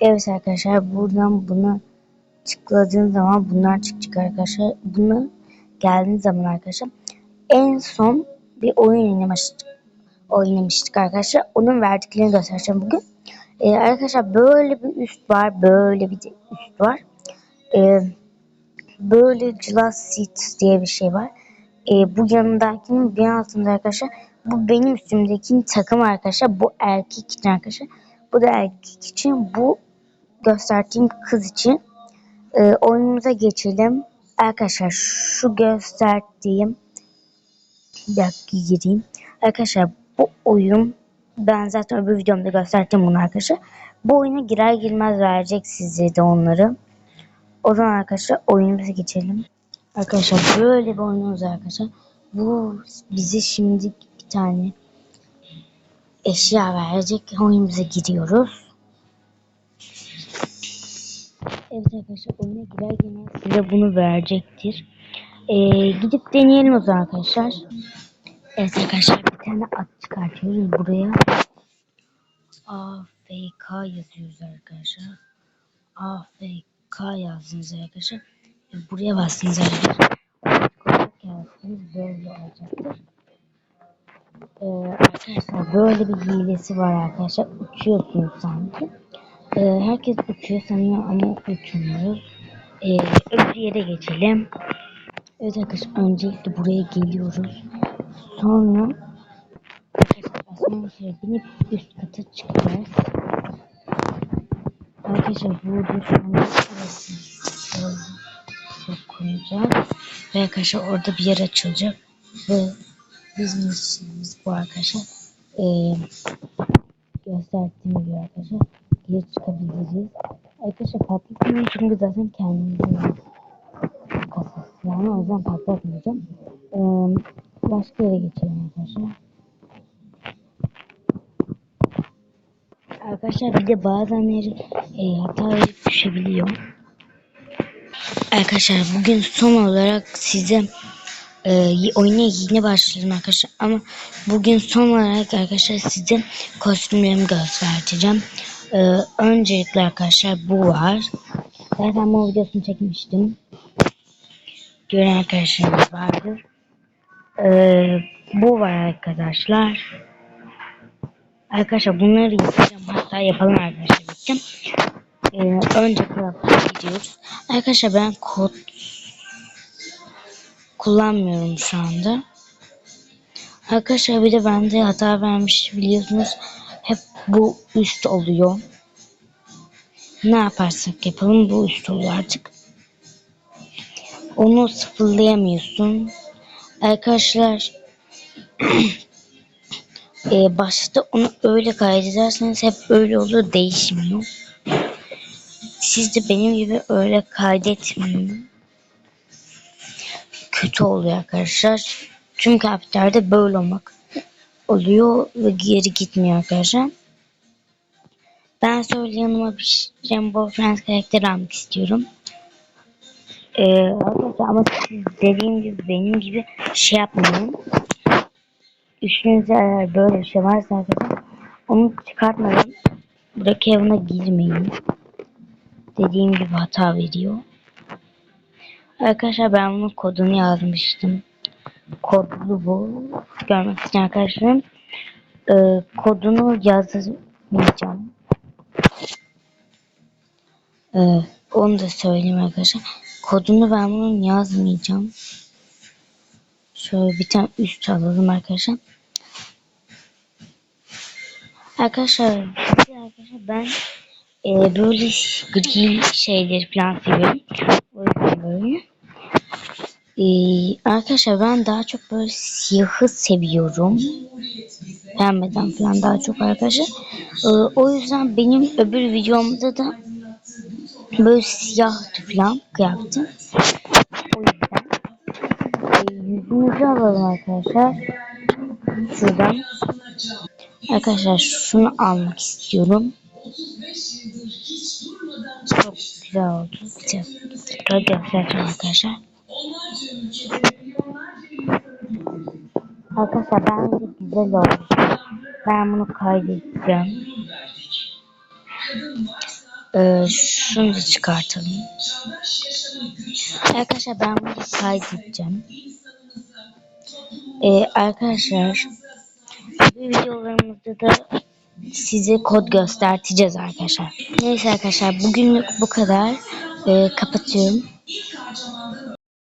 Evet arkadaşlar buradan bunu tıkladığın zaman bunlar çıkacak arkadaşlar. Bunu geldiğiniz zaman arkadaşlar en son bir oyun oynamıştık, oynamıştık arkadaşlar. Onun verdiklerini göstereceğim bugün. Ee, arkadaşlar böyle bir üst var. Böyle bir üst var. Ee, böyle glass seat diye bir şey var. Ee, bu yanındakinin bir altında arkadaşlar. Bu benim üstümdekinin takım arkadaşlar. Bu erkek için arkadaşlar. Bu da erkek için. Bu gösterdiğim kız için. Ee, oyunumuza geçelim. Arkadaşlar şu gösterdiğim bir dakika gireyim. Arkadaşlar bu oyun ben zaten öbür videomda gösterdim bunu arkadaşlar. Bu oyuna girer girmez verecek size de onları. O zaman arkadaşlar oyunumuza geçelim. Arkadaşlar böyle bir oyunumuz arkadaşlar. Bu bize şimdi bir tane eşya verecek. Oyunumuza giriyoruz. Evet arkadaşlar oyuna girer girmez size bunu verecektir. Ee, gidip deneyelim o zaman arkadaşlar. Evet arkadaşlar bir tane at çıkartıyoruz buraya. AFK yazıyoruz arkadaşlar. AFK yazdınız arkadaşlar. Buraya bastınız arkadaşlar. Böyle olacaktır. Ee, böyle bir hilesi var arkadaşlar. Uçuyorsunuz sanki. Ee, herkes uçuyor sanıyor ama uçmuyoruz. Ee, öbür yere geçelim. Evet arkadaşlar öncelikle buraya geliyoruz. Sonra asansöre binip üst kata çıkacağız. Arkadaşlar burada sonra şöyle dokunacağız. Ve arkadaşlar orada bir yer açılacak. Ve bizim işimiz bu arkadaşlar. Ee, gösterdiğim gibi arkadaşlar. Geri çıkabiliriz. Arkadaşlar patlatmayın çünkü zaten kendimizin kasası. Yani o yüzden patlatmayacağım. Ee, başka yere geçelim arkadaşlar. Arkadaşlar bir de bazenleri e, hata düşebiliyor. Arkadaşlar bugün son olarak size e, oyuna yeni başladım arkadaşlar ama bugün son olarak arkadaşlar size kostümlerimi göstereceğim. E, öncelikle arkadaşlar bu var. Zaten bu videosunu çekmiştim. Gören arkadaşlarımız vardır. E, bu var arkadaşlar. Arkadaşlar bunları yapacağım. Hatta yapalım arkadaşlar. Bittim. Ee, önce craft'a gidiyoruz. Arkadaşlar ben kod kullanmıyorum şu anda. Arkadaşlar bir de bende hata vermiş biliyorsunuz. Hep bu üst oluyor. Ne yaparsak yapalım bu üst oluyor artık. Onu sıfırlayamıyorsun. Arkadaşlar e, başta onu öyle kaydederseniz hep öyle olur değişmiyor. Siz de benim gibi öyle kaydetmeyin. Kötü oluyor arkadaşlar. Tüm kıyafetlerde böyle olmak oluyor ve geri gitmiyor arkadaşlar. Ben söyle yanıma bir Rainbow Friends karakteri almak istiyorum. Ee, arkadaşlar ama siz dediğim gibi benim gibi şey yapmayın. Üstünüzde eğer böyle bir şey varsa arkadaşlar onu çıkartmadan buradaki evine girmeyin. Dediğim gibi hata veriyor. Arkadaşlar ben bunun kodunu yazmıştım. Kodlu bu. Görmek için arkadaşlarım. Ee, kodunu yazmayacağım. Ee, onu da söyleyeyim arkadaşlar. Kodunu ben bunun yazmayacağım. Şöyle bir tane üst alalım arkadaşlar. Arkadaşlar, arkadaşlar ben e, böyle gri şeyleri falan seviyorum. Ee, arkadaşlar ben daha çok böyle siyahı seviyorum. Pembeden falan daha çok arkadaşlar. Ee, o yüzden benim öbür videomda da böyle siyahtı falan kıyafetim. O yüzden. Ee, yüzümüzü alalım arkadaşlar. Şuradan. Arkadaşlar şunu almak istiyorum. Çok güzel oldu. Güzel. Tekrar göstereceğim arkadaşlar. Arkadaşlar bence güzel oldu. Ben bunu kaydedeceğim. Ee, şunu da çıkartalım. Arkadaşlar ben bunu kaydedeceğim. Ee, arkadaşlar bu videolarımızda da size kod göstereceğiz arkadaşlar. Neyse arkadaşlar bugünlük bu kadar. Ee, kapatıyorum.